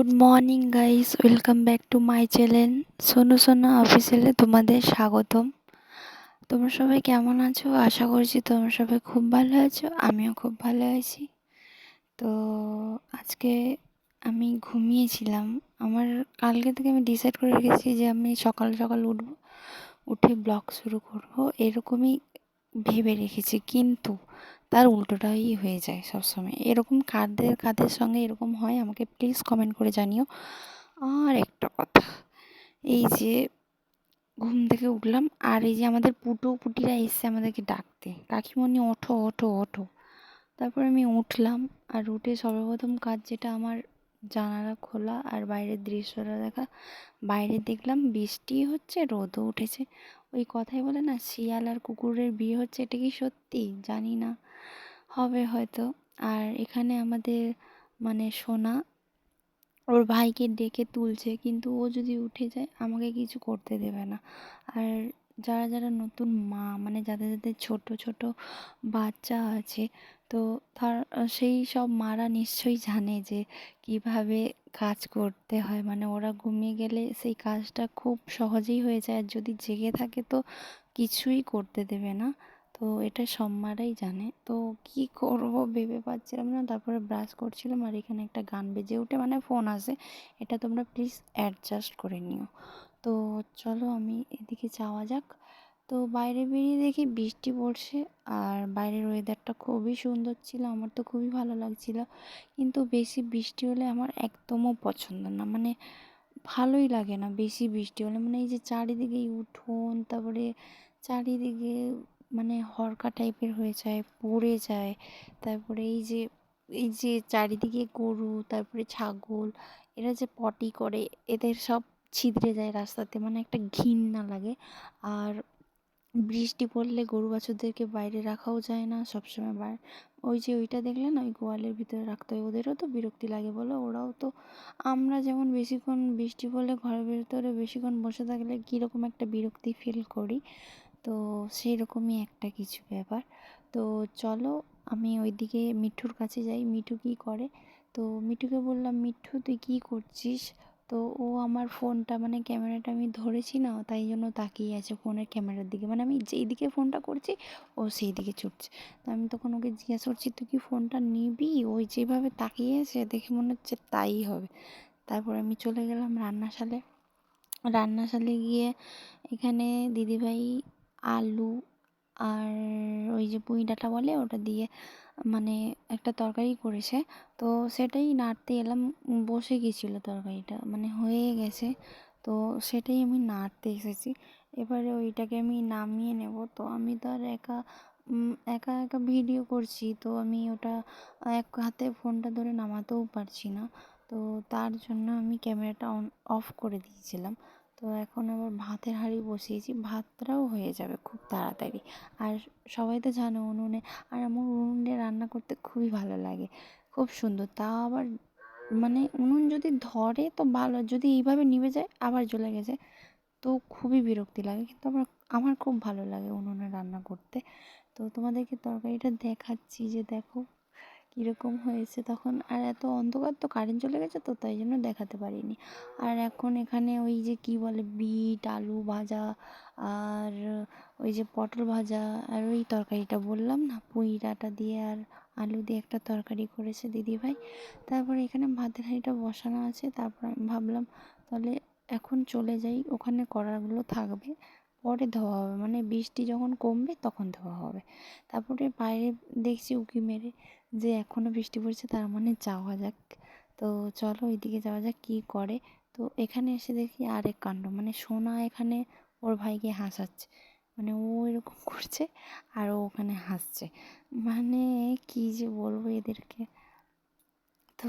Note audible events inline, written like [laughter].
Good morning guys welcome back to my channel Sonu Sonu অফিসিয়ালে তোমাদের স্বাগতম। তোমরা সবাই কেমন আছো? আশা করছি তোমরা সবাই খুব ভালো আছো। আমিও খুব ভালো আছি। তো আজকে আমি ঘুমিয়েছিলাম। আমার কালকে থেকে আমি ডিসাইড করে রেখেছি যে আমি সকাল সকাল উঠবো, উঠে ব্লগ শুরু করব। এরকমই ভেবে রেখেছি। কিন্তু তার উল্টোটাই হয়ে যায় সবসময়। এরকম কাদের কাদের সঙ্গে এরকম হয় আমাকে প্লিজ কমেন্ট করে জানিও। আর একটা কথা, এই যে ঘুম থেকে উঠলাম আর এই যে আমাদের পুটো পুটিরা এসছে আমাদেরকে ডাকতে। কাকিমণি, ওঠো ওঠো ওঠো। তারপর আমি উঠলাম আর উঠে সর্বপ্রথম কাজ যেটা আমার জানালা খোলা আর বাইরের দৃশ্যটা দেখা। বাইরে দেখলাম বৃষ্টি হচ্ছে, রোদও উঠেছে। ওই কথাই বলে না, শিয়াল আর কুকুরের বিয়ে হচ্ছে, এটা কি সত্যি? জানি না, হবে হয়তো। আর এখানে আমাদের মানে সোনা, ওর ভাইকে ডেকে তুলছে, কিন্তু ও যদি উঠে যায়, আমাকে কিছু করতে দেবে না। আর যারা যারা নতুন মা মানে যাদের যাদের ছোট ছোট বাচ্চা আছে তো তার সেই সব মারা নিশ্চয়ই জানে যে কীভাবে কাজ করতে হয়। মানে ওরা ঘুমিয়ে গেলে সেই কাজটা খুব সহজেই হয়ে যায়। আর যদি জেগে থাকে তো কিছুই করতে দেবে না। তো এটা সব মারাই জানে। তো কি করব ভেবে পাচ্ছিলাম না। তারপরে ব্রাশ করছিলাম আর এখানে একটা গান বেজে উঠে মানে ফোন আসে। এটা তোমরা প্লিজ অ্যাডজাস্ট করে নিও। তো চলো আমি এদিকে যাওয়া যাক। তো বাইরে বেরিয়ে দেখি বৃষ্টি পড়ছে আর বাইরের ওয়েদারটা খুবই সুন্দর ছিল, আমার তো খুবই ভালো লাগছিল। কিন্তু বেশি বৃষ্টি হলে আমার একদমও পছন্দ না মানে ভালোই লাগে না বেশি বৃষ্টি হলে। মানে এই যে চারিদিকে উঠোন, তারপরে চারিদিকে মানে হরকা টাইপের হয়ে যায়, পড়ে যায়। তারপরে এই যে এই যে চারিদিকে গরু, তারপরে ছাগল, এরা যে পটি করে, এদের সব ছিদ্রে যায় রাস্তাতে মানে একটা ঘিন্না লাগে। আর বৃষ্টি পড়লে গরু বাছুরদেরকে বাইরে রাখাও যায় না সবসময় বাইরে ওই যে ওইটা দেখলে না ওই গোয়ালের ভিতরে রাখতে হয়, ওদেরও তো বিরক্তি লাগে বলো, ওরাও তো, আমরা যেমন বেশিক্ষণ বৃষ্টি পড়লে ঘরের ভিতরে বেশিক্ষণ বসে থাকলে কীরকম একটা বিরক্তি ফিল করি, তো সেই রকমই একটা কিছু ব্যাপার, তো চলো আমি ওইদিকে মিঠুর কাছে যাই, মিঠু কী করে, তো মিঠুকে বললাম, মিঠু তুই কী করছিস? তো ও আমার ফোনটা মানে ক্যামেরাটা আমি ধরেছি না, তাই জন্য তাকিয়ে আছে ফোনের ক্যামেরার দিকে। মানে আমি যেই দিকে ফোনটা করছি, ও সেই দিকে ছুটছে। তো আমি তখন ওকে জিজ্ঞাসা করছি, তুই কি ফোনটা নিবি? ওই যেভাবে তাকিয়ে আছে, দেখে মনে হচ্ছে তাই হবে। তারপর আমি চলে গেলাম রান্নাশালে। রান্নাশালে গিয়ে এখানে দিদিভাই আলু আর ওই যে পুঁই ডাঁটা বলে, ওটা দিয়ে মানে একটা তরকারি করেছে। তো সেটাই নাড়তে এলাম, বসে গিয়েছিল তরকারিটা মানে হয়ে গেছে। তো সেটাই আমি নাড়তে এসেছি। এবারে ওইটাকে আমি নামিয়ে নেব। তো আমি তো আর একা একা একা ভিডিও করছি। তো আমি ওটা, এক হাতে ফোনটা ধরে নামাতেও পারছি না। তো তার জন্য আমি ক্যামেরাটা অন, অফ করে দিয়েছিলাম। তো এখন আবার ভাতের হাঁড়ি বসিয়েছি। ভাতটাও হয়ে যাবে খুব তাড়াতাড়ি। আর সবাই তো জানো উনুনে, আর আমার রান্না করতে খুবই ভালো লাগে। খুব সুন্দর। তা আবার মানে উনুন যদি ধরে তো ভালো, যদি এইভাবে নিভে যায় আবার জ্বলে গেছে। তো খুবই বিরক্তি লাগে। কিন্তু আমার আমার খুব ভালো লাগে উনুনে রান্না করতে। তো তোমাদেরকে তরকারিটা দেখাচ্ছি যে দেখো। কীরকম হয়েছে তখন আর এত অন্ধকার তো কারেন্ট চলে গেছে তো তাই জন্য দেখাতে পারিনি। আর এখন এখানে ওই যে কী বলে বিট, আলু ভাজা আর ওই যে পটল ভাজা আর ওই তরকারিটা বললাম না, পুঁই ডাঁটা দিয়ে আর আলু দিয়ে একটা তরকারি করেছে দিদিভাই। তারপরে এখানে ভাতের হাঁড়িটা বসানো আছে, তারপর আমি ভাবলাম তাহলে এখন চলে যাই, ওখানে কড়াগুলো থাকবে। পরে ধোয়া হবে। মানে বৃষ্টি যখন কমবে তখন ধোয়া হবে। তারপরে বাইরে দেখছি উঁকি মেরে যে এখনও বৃষ্টি পড়ছে, তার মানে যাওয়া যাক। তো চলো ওইদিকে যাওয়া যাক কী করে। তো এখানে এসে দেখি আরেক কাণ্ড। মানে সোনা এখানে ওর ভাইকে হাসাচ্ছে। মানে ও এরকম [laughs] করছে আর ও ওখানে হাসছে। মানে কি যে বলব এদেরকে। তো